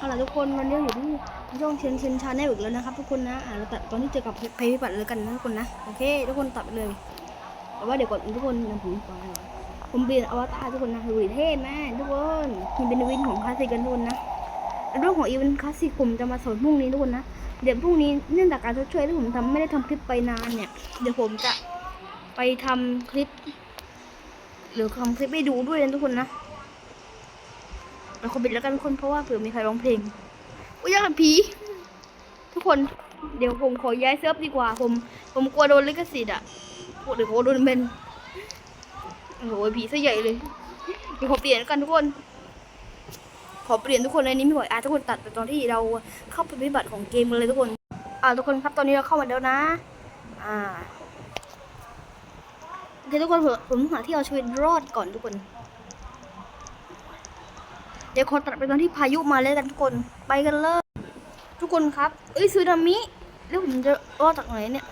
เอาล่ะทุกคนวันนี้อยู่ที่ช่องเชนเชนชาแนลอีกแล้วนะครับทุกคนนะอ่าเราตัดตอนที่เจอกับภัยพิบัติเลยกันนะทุกคนนะโอเค ทุกคนตัดไปเลยแต่ว่าเดี๋ยวก่อนทุกคนนะผมก่อนผมเปลี่ยนอวตารทุกคนนะดูดิเท่มากทุกคนมันเป็นอีเวนของคลาสสิกกันทุกคนนะเรื่องของอีเวนต์คลาสสิกผมจะมาสอนพรุ่งนี้ทุกคนนะเดี๋ยวพรุ่งนี้เนื่องจากการชดเชยที่ผมทำไม่ได้ทำคลิปไปนานเนี่ย เดี๋ยวผมจะไปทำคลิป หรือทำคลิปให้ดูด้วยนะทุกคนนะ เราขอปิดแล้วกันทุกคนเพราะว่าเผื่อมีใครร้องเพลงอุ้ยอยากกับผี ทุกคนเดี๋ยวผมขอย้ายเซิร์ฟดีกว่า ผมผมกลัวโดนลิขสิทธิ์อะกลัวเดี๋ยวโดนเบนโอ้โหผีซะใหญ่เลยเดี๋ยวขอเปลี่ยนแล้วกันทุกคน ขอเปลี่ยนทุกคนในนี้ไม่ไหวอะทุกคนตัดไปตอนที่เราเข้าไปปฏิบัติของเกมเลยทุกคน อ่าทุกคนครับตอนนี้เราเข้ามาแล้วนะ อ่าโอเคทุกคนผมผมหาที่เอาชีวิตรอดก่อนทุกคน เดี๋ยวขอตัดไปตอนที่พายุมาเลยกันทุกคนไปกันเลยทุกคนครับ เอ้ยซูนามิแล้วผมจะรอดจากไหนเนี่ย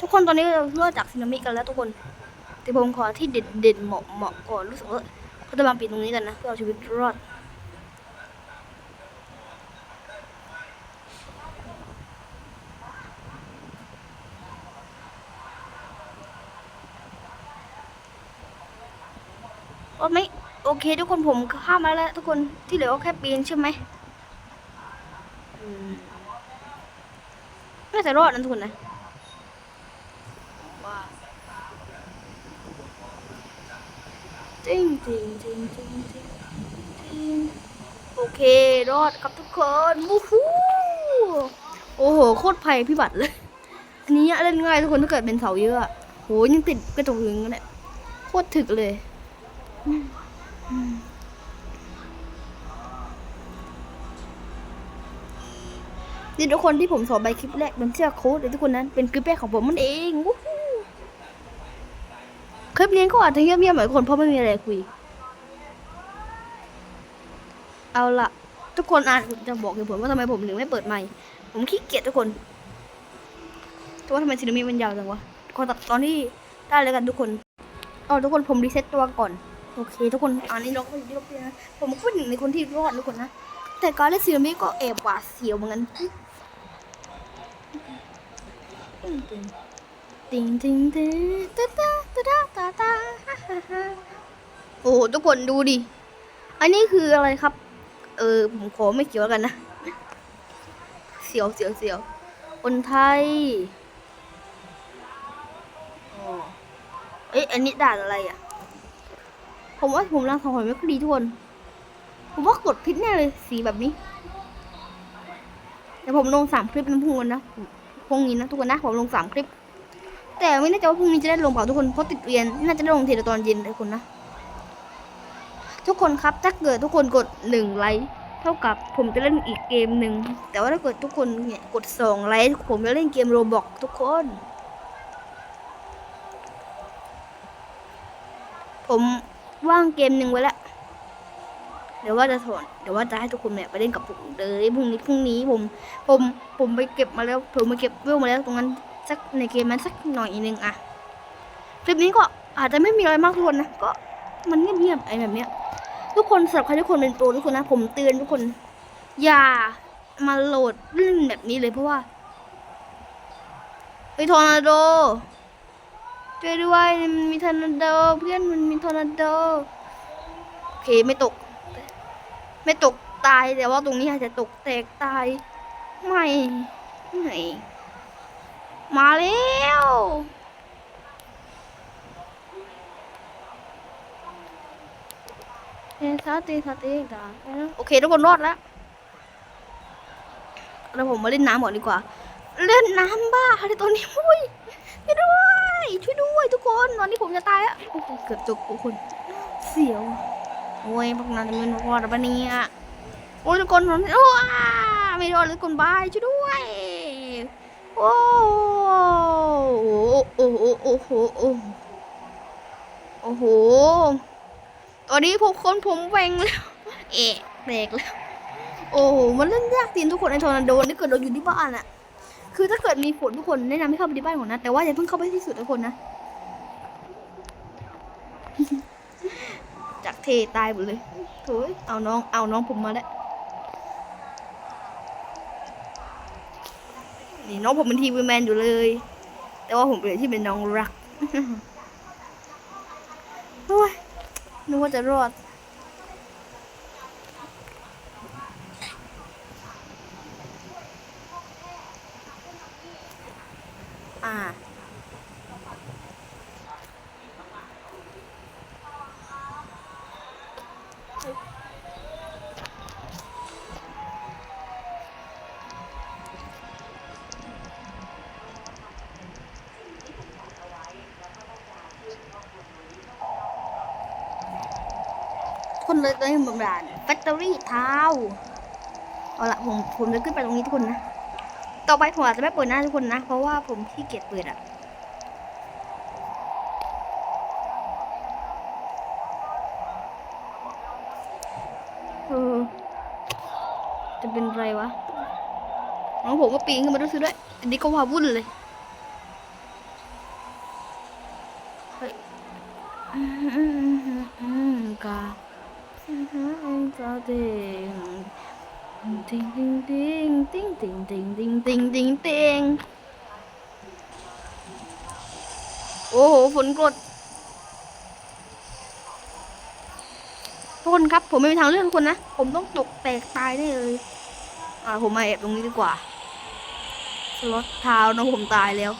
ทุกคนตอนนี้เรารอดจากซูนามิกันแล้วทุกคนแต่ผมขอที่เด่นเด่นเหมาะเหมาะก่อนรู้สึกว่าเขาจะมาปิดตรงนี้กันนะเพื่อเอาชีวิตรอด โอ้ไม่โอเค ทุกคนผมข้ามมาแล้ว ทุกคนที่เหลือก็แค่ปีนใช่ไหมอืมน่าจะรอดนะทุกคนนะว้าวจริงจริงจริงจริงจริงจริงโอเค รอดครับทุกคนวู้ฮู้โอ้โห โคตรภัยพิบัติเลย อันนี้เล่นง่ายทุกคนถ้าเกิดเป็นเสาเยอะอะโหยังติดกระจกอยู่อย่างนั้นแหละโคตรถึกเลย นี่ทุกคนที่ผมสอนใบคลิปแรกเป็นเสื้อโค้ดเลยทุกคนนั้นเป็นคลิปแรกของผมมันเองคลิปนี้ก็อาจจะเงียบๆหน่อยคนเพราะไม่มีอะไรคุย เอาละทุกคนอาจจะบอกเหตุผลว่าทำไมผมถึงไม่เปิดไมค์ผมขี้เกียจทุกคนแต่ว่าทำไมซีนามิมันยาวจังวะขอตัดตอนที่ได้เลยกันทุกคนเอาทุกคนผมรีเซ็ตตัวก่อน โอเค ทุกคนอันนี้เราก็อยู่ที่รงเรีนะผมก็เป็นหนึ่งในคนที่รอดทุกคนนะ แต่การเล่นซีนามิก็แอบหวาดเสียวเหมือนกันติงติงติงตาตาตาตาตาตาโอ้โหทุกคนดูดิ อันนี้คืออะไรครับ เออผมขอไม่เกี่ยวกันนะ เสียวเสียวเสียวคนไทยอ๋อเอ๊ะอันนี้ด่านอะไรอะ ผมว่าผมรังสังหรณ์ไม่ค่อยดีทุกคน ผมว่ากดพิษแน่เลยสีแบบนี้เดี๋ยวผมลงสามคลิปนะพรุ่งนี้นะพรุ่งนี้นะทุกคนนะผมลงสามคลิป แต่ไม่แน่ใจว่าพรุ่งนี้จะได้ลงเปล่าทุกคนเพราะติดเรียนน่าจะได้ลงเทีลตอนเย็นทุกคนนะ ทุกคนครับถ้าเกิดทุกคนกดหนึ่งไลค์เท่ากับผมจะเล่นอีกเกมหนึ่งแต่ว่าถ้าเกิดทุกคนเนี่ยกดสองไลค์ผมจะเล่นเกมโรบอกทุกคน ผม ว่างเกมหนึ่งไว้แล้วเดี๋ยวว่าจะถอนเดี๋ยวว่าจะให้ทุกคนเนี่ยไปเล่นกับผมเลยพรุ่งนี้พรุ่งนี้ผมผมผมไปเก็บมาแล้วผมไปเก็บเวลมาแล้วตรงนั้นสักในเกมนั้นสักหน่อยนึงอะคลิปนี้ก็อาจจะไม่มีอะไรมากทุกคนนะก็มันเงียบๆไอ้แบบเนี้ยทุกคนสำหรับใครทุกคนเป็นโปรทุกคนนะผมเตือนทุกคน อย่ามาโหลดเล่นแบบนี้เลยเพราะว่าไอทอร์นาโด ช่วยด้วยมันมีทอร์นาโดเพื่อนมันมีทอร์นาโดโอเคไม่ตก ไม่ตกตายแต่ว่าตรงนี้อาจจะตกแตกตาย ไม่ไม่มาแล้วเอซาติซาติดาโอเคทุกคนรอดแล้วแล้วผมมาเล่นน้ำก่อนดีกว่า เล่นน้ำบ้าอะไรตัวนี้อุ้ยช่ด้วย ช่วยด้วยทุกคนตอนนี้ผมจะตายแล้วโอ้โหเกือบจบทุกคน เสียว โอ้ยพวกนั้นจะไม่รอดปะเนี่ยโอ้ยทุกคนโอ้ยไม่รอดเลยคนบายช่วยด้วย โอ้โหโอ้โหโอ้โหโอ้โหโอ้โห ตอนนี้พวกคนผมแหวงแล้ว เอะแตกแล้ว โอ้โหมันเล่นยากจริงทุกคนในทอร์นาโดนี่เกิดเราอยู่ที่บ้านอะ คือถ้าเกิดมีฝนทุกคนแนะนำให้เข้าไปที่บ้านก่อนนะแต่ว่าอย่าเพิ่งเข้าไปที่สุดทุกคนนะ จากเทตายหมดเลยโถ่เอาน้องเอาน้องผมมาแล้วนี่น้องผมเป็นทีวีแมนอยู่เลย แต่ว่าผมเปลี่ยนที่เป็นน้องรักโอ้ยนึกว่าจะรอด คนเลยตอนนี้ผมด่านแบตเตอรี่เท้าเอาละผมผมจะขึ้นไปตรงนี้ทุกคนนะ ต่อไปผมอาจจะไม่เปิดหน้าทุกคนนะ เพราะว่าผมขี้เกียจเปิดอะเออจะเป็นไรวะน้องผมก็ปีนขึ้นมาด้วยซื้อด้วย อันนี้ก็ว่าวุ่นเลย โอ้โหฝนกรดทุกคนครับ ผมไม่มีทางเลือกทุกคนนะ ผมต้องตกแตกตายแน่เลย อ่า ผมมาแอบตรงนี้ดีกว่าสล็อตเท้าน้องผมตายแล้ว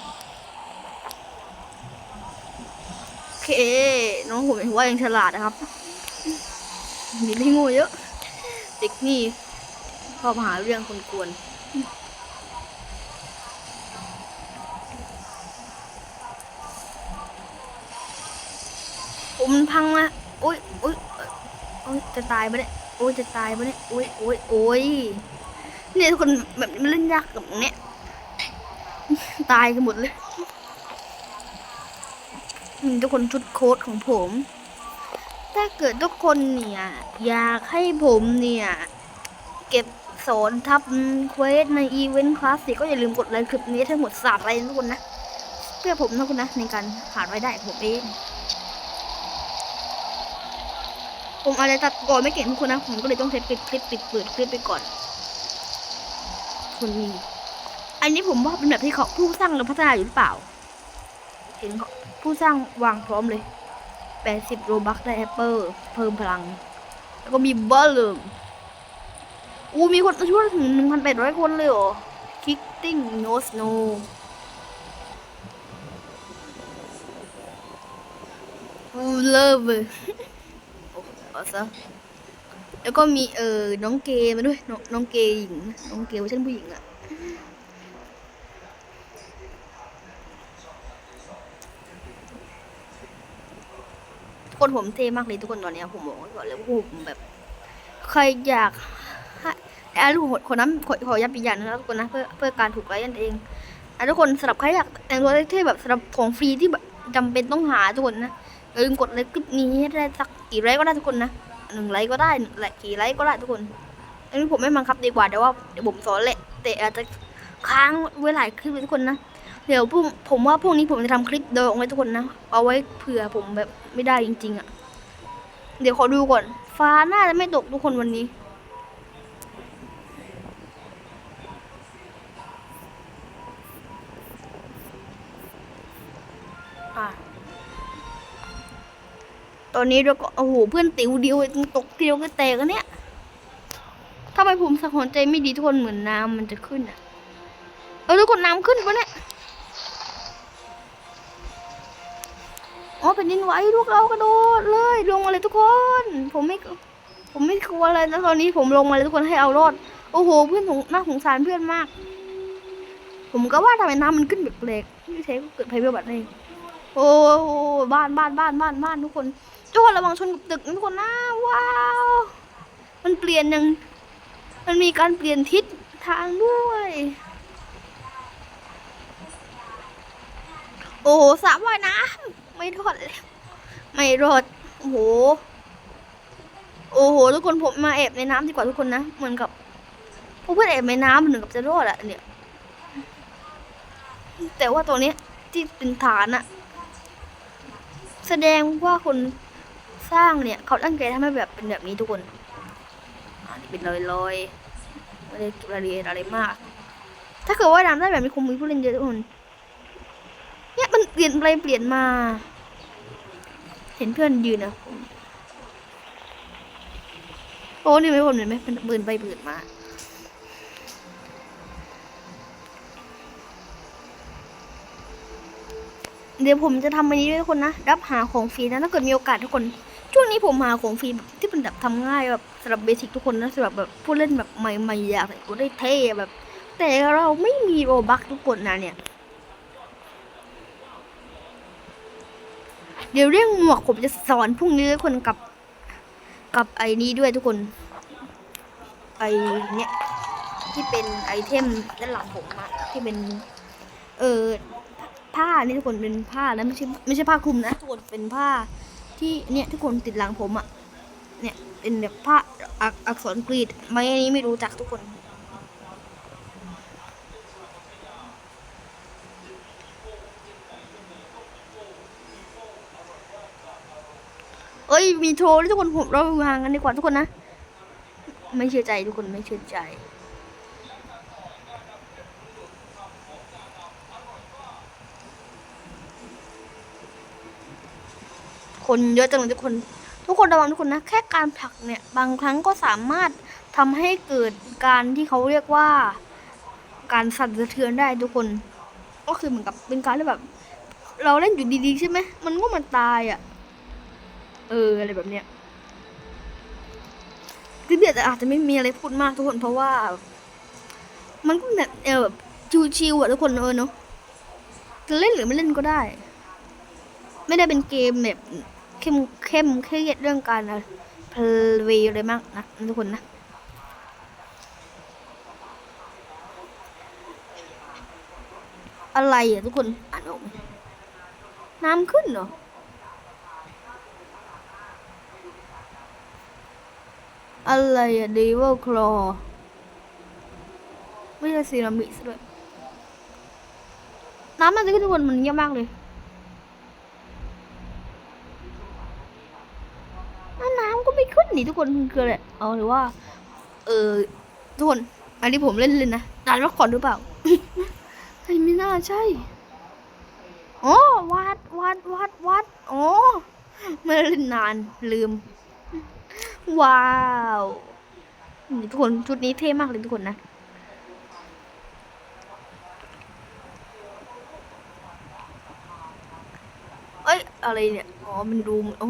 โอเค น้องผมถือว่ายังฉลาดนะครับ มีไม่ง่เยอะ เด็กนี่ชอบหาเรื่องคนกวน ผมพังมาโอ้ยโอ้ยโอ้ยจะตายปะเนี่ยโอ้ยจะตายปะเนี่ยโอ้ยโอ้ยโอ้ยเนี่ยทุกคนแบบมันเล่นยากกับเนี้ยตายกันหมดเลยทุกคนชุดโค้ดของผม ถ้าเกิดทุกคนเนี่ย อยากให้ผมเนี่ย เก็บสอนทับเควสในอีเวนต์คลาสสิกก็อย่าลืมกดไลค์คลิปนี้ทั้งหมดสามไลค์ทุกคนนะ เพื่อผมนะคุณนะในการหารายได้ผมเอง ผมอะไรตัดก่อนไม่เก่งทุกคนนะ ผมก็เลยต้องใช้ปิดคลิปปิดเปิดคลิปไปก่อน คนนี้ อันนี้ผมว่าเป็นแบบที่เขาผู้สร้างหรือพัฒนาอยู่หรือเปล่า เห็นเขาผู้สร้างวางพร้อมเลยแปดสิบโรบัคได้แอปเปิลเพิ่มพลัง แล้วก็มีบอลลูมอู้มีคนช่วยถึงหนึ่งพันแปดร้อยคนเลยเหรอ คิกติ้งโนสโนอู้เลิฟเลย เอาซะแล้วก็มีเออน้องเกมาด้วยน้องน้องเกหญิงน้องเกเวอร์ชันผู้หญิงอะคนผมเท่มากเลยทุกคนตอนเนี้ยผมบอกก่อนเลยว่าผมแบบใครอยากให้อ้ลูกคนนั้นขอขอยับปียันนะทุกคนนะเพื่อเพื่อการถูกไลค์นั่นเองอะทุกคนสำหรับใครอยากแต่งตัวเท่ๆแบบสำหรับของฟรีที่แบบจำเป็นต้องหาทุกคนนะ ลืมกดไลค์คลิปนี้ให้ได้สักกี่ไลค์ก็ได้ทุกคนนะหนึ่งไลค์ก็ได้หลายกี่ไลค์ก็ได้ทุกคน อันนี้ผมไม่บังคับดีกว่าแต่ว่าเดี๋ยวผมสอนแหละแต่อาจจะค้างไว้หลายคลิปเลยทุกคนนะเดี๋ยวพรุ่งผมว่าพรุ่งนี้ผมจะทำคลิปเดิมไว้ทุกคนนะเอาไว้เผื่อผมแบบไม่ได้จริง ๆอะ เดี๋ยวขอดูก่อน ฟ้าน่าจะไม่ตกทุกคนวันนี้ ตอนนี้เราก็โอ้โหเพื่อนติ๋วเดียวตกเดียวก็แตกกันเนี่ยถ้าไปผมสักหอนใจไม่ดีทุกคนเหมือนน้ำมันจะขึ้นอะเออทุกคนน้ำขึ้นปะเนี่ยอ๋อเป็นดินไหวลูกเรากระโดดเลยลงมาเลยทุกคน ผมไม่ผมไม่กลัวเลยนะตอนนี้ผมลงมาเลยทุกคนให้เอารอดโอ้โหเพื่อนผมน่าสงสารเพื่อนมาก ผมก็ว่าทำไมน้ำมันขึ้นแปลกๆที่แท้ก็เกิดภัยพิบัติเอง โอ้โหบ้านบ้านบ้านบ้านบ้านทุกคนทุกคนระวังชนกับตึกทุกคนนะว้าว มันเปลี่ยนยังมันมีการเปลี่ยนทิศทางด้วย โอ้โหสระว่ายน้ำไม่รอดแล้วไม่รอดโอ้โหโอ้โหทุกคนผมมาแอบในน้ำดีกว่าทุกคนนะเหมือนกับพวกเพื่อนแอบในน้ำเหมือนกับจะรอดอะเนี่ย แต่ว่าตรงนี้ที่เป็นฐานอะ แสดงว่าคนสร้างเนี่ยเขาตั้งใจทำให้แบบเป็นแบบนี้ทุกคนอ่านี่เป็นลอยๆไม่ได้เก็บรายละเอียดอะไรมาก ถ้าเกิดว่าดำได้แบบนี้คงมีผู้เล่นเยอะทุกคนเนี่ยมันเปลี่ยนไปเปลี่ยนมา เห็นเพื่อนยืนนะโอ้นี่ไหมผมเห็นไหมมันเบืนไปเบืนมา เดี๋ยวผมจะทำอันนี้ด้วยทุกคนนะ รับหาของฟรีนะถ้าเกิดมีโอกาสทุกคน ช่วงนี้ผมหาของฟรีที่เป็นแบบทำง่ายแบบสำหรับเบสิกทุกคนนะสำหรับแบบผู้เล่นแบบใหม่ๆอยากใส่ตัวได้เท่แบบ แต่เราไม่มีโรบักทุกคนนะเนี่ย เดี๋ยวเรื่องหมวกผมจะสอนพรุ่งนี้ทุกคนกับ กับไอ้นี้ด้วยทุกคน ไอ้เนี่ยที่เป็นไอเทมด้านหลังผมอะที่เป็น เออ ผ้านี่ทุกคนเป็นผ้านะไม่ใช่ไม่ใช่ผ้าคลุมนะทุกคนเป็นผ้าที่เนี่ยทุกคนติดหลังผมอะเนี่ยเป็นแบบผ้าอักอักษรกรีกไม่อันนี้ไม่รู้จักทุกคนเอ้ยมีโทรทุกคนผมเราห่างกันดีกว่าทุกคนนะ ไม่เชื่อใจทุกคนไม่เชื่อใจ คนเยอะจังเลยทุกคน ทุกคนระวังทุกคนนะ แค่การผลักเนี่ย บางครั้งก็สามารถทำให้เกิดการที่เขาเรียกว่า การสั่นสะเทือนได้ทุกคน ก็คือเหมือนกับเป็นการที่แบบ เราเล่นอยู่ดีๆใช่ไหมมันก็มันตายอะ เอออะไรแบบเนี้ยคือเดี๋ยวอาจจะไม่มีอะไรพูดมากทุกคนเพราะว่า มันก็แบบเออแบบชิวๆอะทุกคนเออเนาะจะเล่นหรือไม่เล่นก็ได้ ไม่ได้เป็นเกมแบบ เข้มเข้มเครียดเรื่องการอะไรเพลเวอะไรมากนะทุกคนนะอะไรอะทุกคนอ่านออกน้ำขึ้นเหรออะไรอะเดวิลคลอไม่ใช่ซีรามิกด้วยน้ำมันจะขึ้นทุกคนมันเงียบมากเลยแล้วน้ำก็ไม่ขึ้ นนี่ทุกคนมันคืออะไรเอาหรือว่า เออทุกคน อันนี้ผมเล่นเล่นนะด่านวัดก่อนหรือเปล่าเฮ้ยไม่น่าใช่อ๋อวัดวัดวัดวัดอ๋อไม่ได้เล่นนานลืม ว้าวนี่ทุกคนชุดนี้เท่มากเลยทุกคนนะเอ้ยอะไรเนี่ย อ๋อ มันดูอ๋อ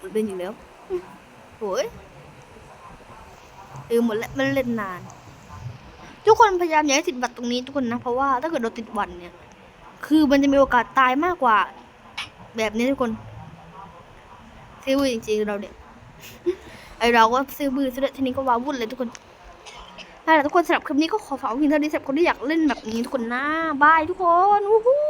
มันเป็นอยู่แล้ว โอ้ยลืมหมดแล้วมันเล่นนาน ทุกคนพยายามอย่าให้ติดบัตรตรงนี้ทุกคนนะ เพราะว่าถ้าเกิดเราติดวันเนี่ย คือมันจะมีโอกาสตายมากกว่า แบบนี้ทุกคนซีวิจริงๆเราเนี่ยไอเราก็ซื้อบือซื้อทีนี้ก็ว้าวุ่นเลยทุกคนนั่นแหละทุกคนสำหรับคลิปนี้ก็ขอฝากว้เพียงเท่านี้สำหรับคนที่อยากเล่นแบบนี้ทุกคนนะบายทุกคนวู้ฮู้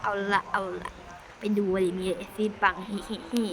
เอาละเอาละไปดูอะไรมีเอฟซีปังฮิฮิฮิ